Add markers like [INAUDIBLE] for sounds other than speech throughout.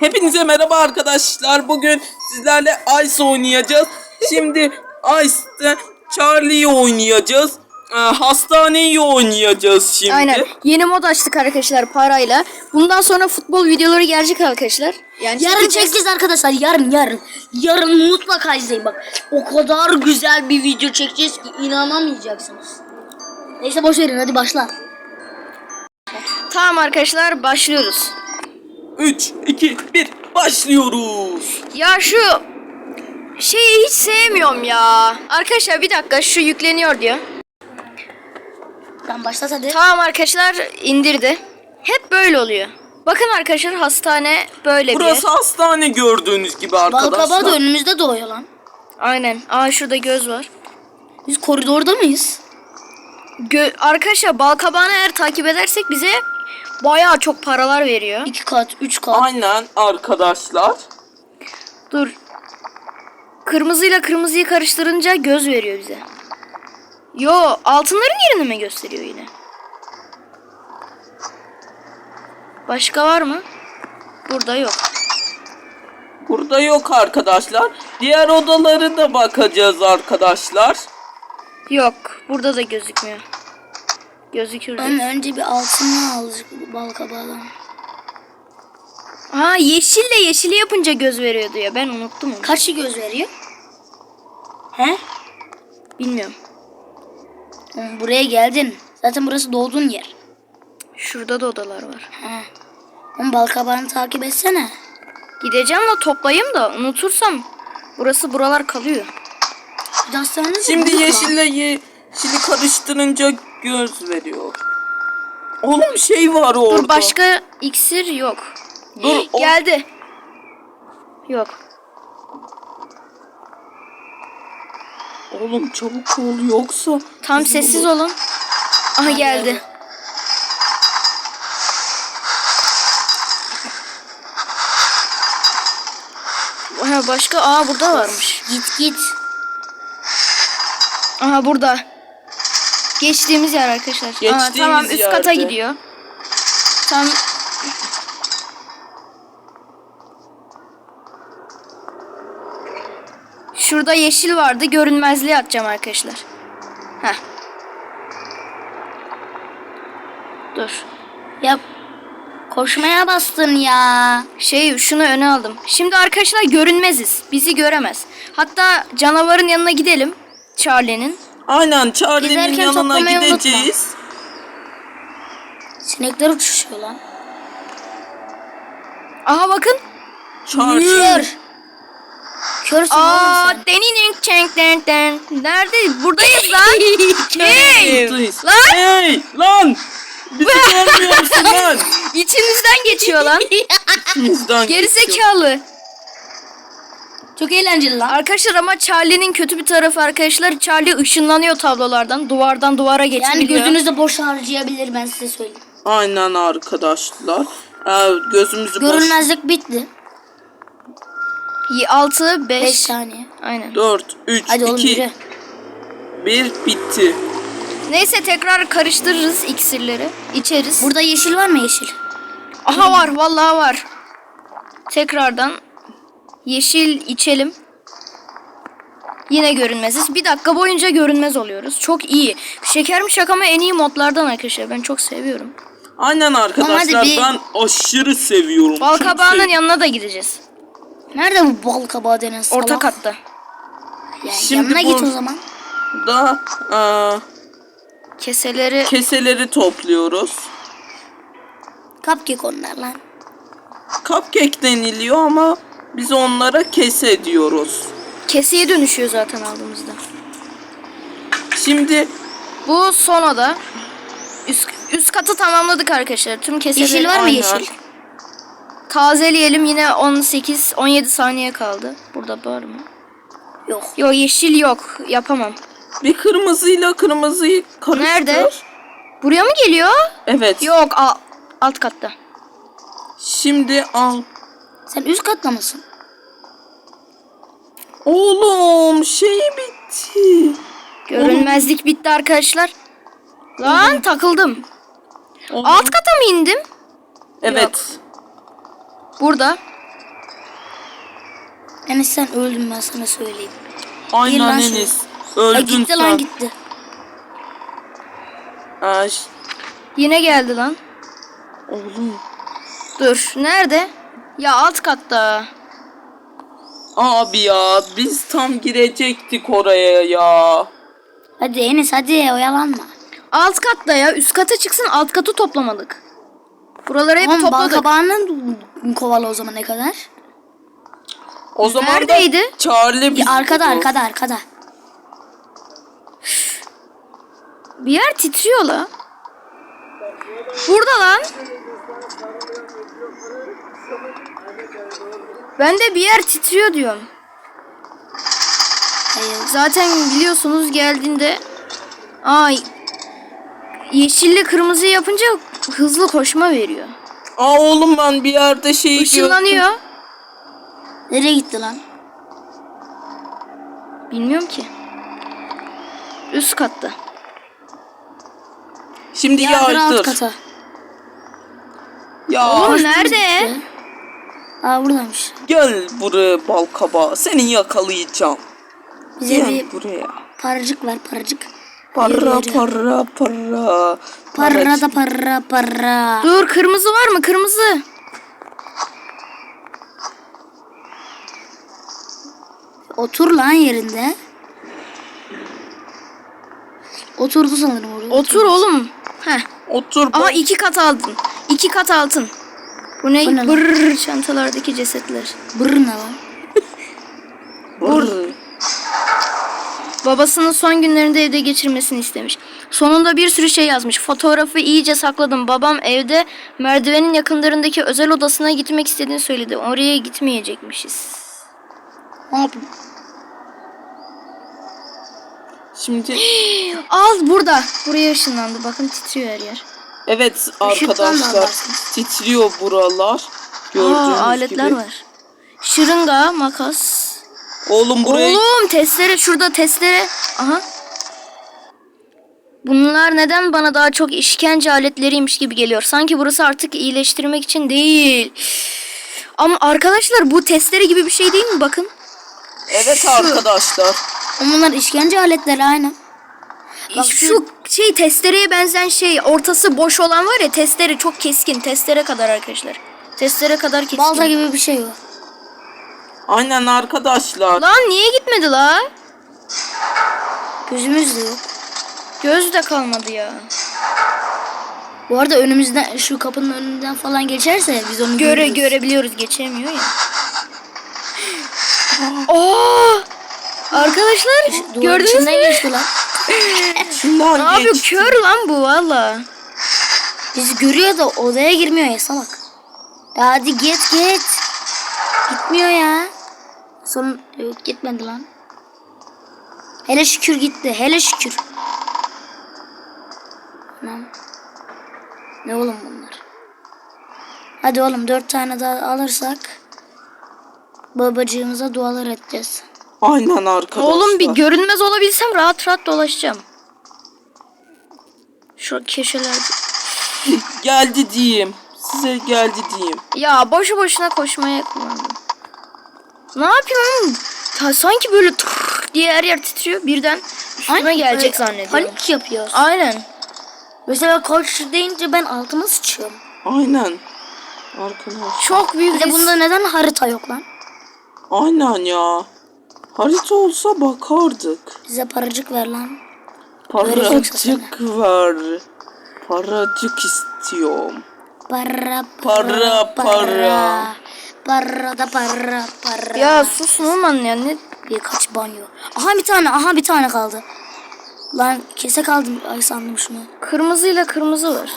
Hepinize merhaba arkadaşlar. Bugün sizlerle Ice oynayacağız. Şimdi Ice'de Charlie'yi oynayacağız. Ee, hastaneyi oynayacağız şimdi. Aynen. Yeni mod açtık arkadaşlar parayla. Bundan sonra futbol videoları gelecek arkadaşlar. Yani Yarın çekeceğiz. çekeceğiz arkadaşlar yarın yarın. Yarın mutlaka izleyin bak. O kadar güzel bir video çekeceğiz ki inanamayacaksınız. Neyse boş verin hadi başla. Tamam arkadaşlar başlıyoruz. 3, 2, 1 başlıyoruz. Ya şu şeyi hiç sevmiyorum ya. Arkadaşlar bir dakika şu yükleniyor diyor. Tamam başlat hadi. Tamam arkadaşlar indirdi. Hep böyle oluyor. Bakın arkadaşlar hastane böyle Burası bir. hastane gördüğünüz gibi Balkaba arkadaşlar. da önümüzde doğuyor lan. Aynen. Aa şurada göz var. Biz koridorda mıyız? Gö arkadaşlar balkabağını eğer takip edersek bize bayağı çok paralar veriyor. İki kat, üç kat. Aynen arkadaşlar. Dur. Kırmızıyla kırmızıyı karıştırınca göz veriyor bize. Yo altınların yerini mi gösteriyor yine? Başka var mı? Burada yok. Burada yok arkadaşlar. Diğer odaları da bakacağız arkadaşlar. Yok. Burada da gözükmüyor. Gözükür. Ama önce bir altını alacak balkabağdan. Ha yeşille yeşili yapınca göz veriyordu ya. Ben unuttum onu. Kaç göz veriyor? He? Bilmiyorum. Oğlum buraya geldin. Zaten burası doğduğun yer. Şurada da odalar var. He. Oğlum balkabağını takip etsene. Gideceğim de toplayayım da unutursam burası buralar kalıyor. Şimdi yeşille yeşili karıştırınca göz veriyor. Oğlum şey var orada. Dur başka iksir yok. Dur, o- Geldi. Yok. Oğlum çabuk ol yoksa. Tam sessiz olur. olun. Aha geldi. Aha başka aa burada varmış. Git git. Aha burada. Geçtiğimiz yer arkadaşlar. Aa, Geçtiğimiz tamam üst kata yerde. gidiyor. Tam Şurada yeşil vardı. Görünmezliğe atacağım arkadaşlar. Heh. Dur. Ya koşmaya bastın ya. Şey şunu öne aldım. Şimdi arkadaşlar görünmeziz. Bizi göremez. Hatta canavarın yanına gidelim. Charlie'nin. Aynen Charlie'nin Gezerken yanına toplamayı unutma. gideceğiz. Sinekler uçuşuyor lan. Aha bakın. Charlie. Kör. Körsün Aa, oğlum sen. deninin çenk den den. Nerede? Buradayız lan. [LAUGHS] hey! Buradayız. Lan! Hey lan! Bizi görmüyor [LAUGHS] musun lan? İçinizden geçiyor lan. Bizden Geri geçiyor. zekalı. Çok eğlenceli lan. Arkadaşlar ama Charlie'nin kötü bir tarafı arkadaşlar. Charlie ışınlanıyor tablolardan. Duvardan duvara Yani geçebiliyor. gözünüzü boş harcayabilir ben size söyleyeyim. Aynen arkadaşlar. Ee, gözümüzü boş. Görünmezlik bitti. 6, 5. 5 saniye. Aynen. 4, 3, Hadi oğlum 2, yürü. 1 bitti. Neyse tekrar karıştırırız iksirleri. İçeriz. Burada yeşil var mı yeşil? Aha var vallahi var. Tekrardan yeşil içelim. Yine görünmeziz. Bir dakika boyunca görünmez oluyoruz. Çok iyi. Şeker mi şaka mı en iyi modlardan arkadaşlar. Ben çok seviyorum. Aynen arkadaşlar bir- ben aşırı seviyorum. Bal Çok kabağının sev- yanına da gideceğiz. Nerede bu bal kabağı denen salak? Orta katta. Ya, Şimdi yanına bu- git o zaman. Da ee, Keseleri keseleri topluyoruz. Cupcake onlar lan. Cupcake deniliyor ama biz onlara kese diyoruz. keseye dönüşüyor zaten aldığımızda. Şimdi Bu son oda. Üst, üst katı tamamladık arkadaşlar. Tüm keseleri Yeşil var mı Aynen. yeşil? Tazeleyelim yine 18 17 saniye kaldı. Burada var mı? Yok. Yok yeşil yok. Yapamam. bir kırmızıyla kırmızıyı karıştır. Nerede? Buraya mı geliyor? Evet. Yok a- alt katta. Şimdi al. Sen üst katta mısın? Oğlum şey bitti. Görünmezlik bitti arkadaşlar. Lan takıldım. Oğlum. Alt kata mı indim? Evet. Burada. Enes sen öldün ben sana söyleyeyim. Aynen. Enes. Öldün gitti sen. lan gitti. Ay, Yine geldi lan. oğlum. Dur. Nerede? Ya alt katta. Abi ya biz tam girecektik oraya ya. Hadi Enes hadi oyalanma. Alt katta ya. Üst kata çıksın alt katı toplamadık. Buraları hep Oğlum bal topladık. kabağından kovala o zaman ne kadar? O zaman Neredeydi? da Charlie Ya arkada arkada arkada. Bir yer titriyor la. Burada lan. Ben de bir yer titriyor diyorum. Hayır. Zaten biliyorsunuz geldiğinde ay yeşilli kırmızı yapınca hızlı koşma veriyor. Aa oğlum ben bir yerde şey gördüm. Işınlanıyor. Nereye gitti lan? Bilmiyorum ki. Üst katta. Şimdi Yardır alt kata. Ya Oğlum nerede? Aa buradaymış. gel buraya bal kabağı. Seni yakalayacağım. Bize Gel bir buraya. paracık ver paracık. Para para para. Para da para para. Dur kırmızı var mı? Kırmızı. Otur lan yerinde. Oturdu sanırım oraya. Otur oğlum. Heh. Otur Ama iki kat altın. İki kat altın. Bu ne? Bu ne? Brrr, çantalardaki cesetler. Bırr ne lan? [LAUGHS] Brr. Babasının son günlerinde evde geçirmesini istemiş. Sonunda bir sürü şey yazmış. Fotoğrafı iyice sakladım. Babam evde merdivenin yakınlarındaki özel odasına gitmek istediğini söyledi. Oraya gitmeyecekmişiz. Ne yapayım? Şimdi [GASPS] Al burada. Buraya ışınlandı. Bakın titriyor her yer. Evet da arkadaşlar titriyor buralar. Gördüğünüz Aa, aletler gibi. var. Şırınga, makas. Oğlum burayı Oğlum testere şurada testere. Aha. Bunlar neden bana daha çok işkence aletleriymiş gibi geliyor? Sanki burası artık iyileştirmek için değil. Ama arkadaşlar bu testere gibi bir şey değil mi? Bakın. Evet arkadaşlar. Ama Bunlar işkence aletleri aynen. Bak şu şey testereye benzeyen şey ortası boş olan var ya testere çok keskin. Testere kadar arkadaşlar. Testere kadar keskin. Balta gibi bir şey var. Aynen arkadaşlar. Lan niye gitmedi la? Gözümüz de yok. Göz de kalmadı ya. Bu arada önümüzden şu kapının önünden falan geçerse biz onu Göre görürüz. görebiliyoruz geçemiyor ya. [GASPS] Aa! Arkadaşlar Duvarın gördünüz mü? geçti lan. Şundan Ne yapıyor? geç. Kör lan bu valla. Bizi görüyor da odaya girmiyor ya salak. Hadi git git. Gitmiyor ya. Son yok gitmedi lan. Hele şükür gitti. Hele şükür. Tamam. Ne oğlum bunlar? Hadi oğlum dört tane daha alırsak babacığımıza dualar edeceğiz. Aynen arkadaşlar. Oğlum bir görünmez olabilsem rahat rahat dolaşacağım. Şu köşelerde. [LAUGHS] Geldi diyeyim. Size geldi diyeyim. Ya boşu boşuna koşmaya kullandım. Ne yapayım oğlum? Ta, sanki böyle diye her yer titriyor. Birden üstüme gelecek zannediyorum. Panik yapıyoruz. Aynen. Mesela koş deyince ben altıma sıçıyorum. Aynen. Arkadaşlar. Çok büyük Bir de bunda neden harita yok lan? Aynen ya. Harita olsa bakardık. Bize paracık ver lan. Paracık ver. Paracık istiyorum. Para Para, para. Para da para para. Ya sus Numan ya ne? Birkaç banyo. Aha bir tane aha bir tane kaldı. Lan kese kaldım ay sandım şunu. Kırmızıyla kırmızı var.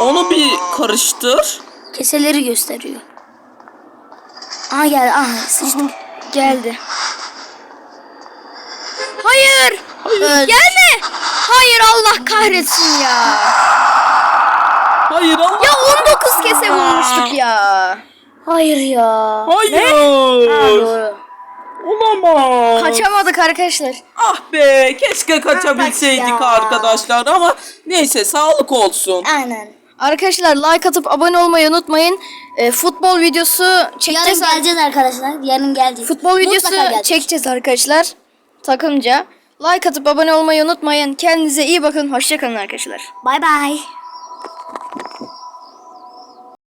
Onu bir karıştır. Keseleri gösteriyor. Aha geldi aha sıçtım. Geldi. Hayır. Hayır. Gelme. Hayır Allah kahretsin ya. Hayır Allah. Ya 19 kese vurmuştuk ya. Hayır ya. Hayır. Ha, doğru. Olamaz. Kaçamadık arkadaşlar. Ah be keşke kaçabilseydik arkadaşlar ama neyse sağlık olsun. Aynen. Arkadaşlar like atıp abone olmayı unutmayın. Ee, futbol videosu Yarın çekeceğiz. geleceğiz arkadaşlar. Yarın geleceğiz. Futbol videosu geleceğiz. çekeceğiz arkadaşlar. Takımca. Like atıp abone olmayı unutmayın. Kendinize iyi bakın. Hoşçakalın arkadaşlar. Bay bay.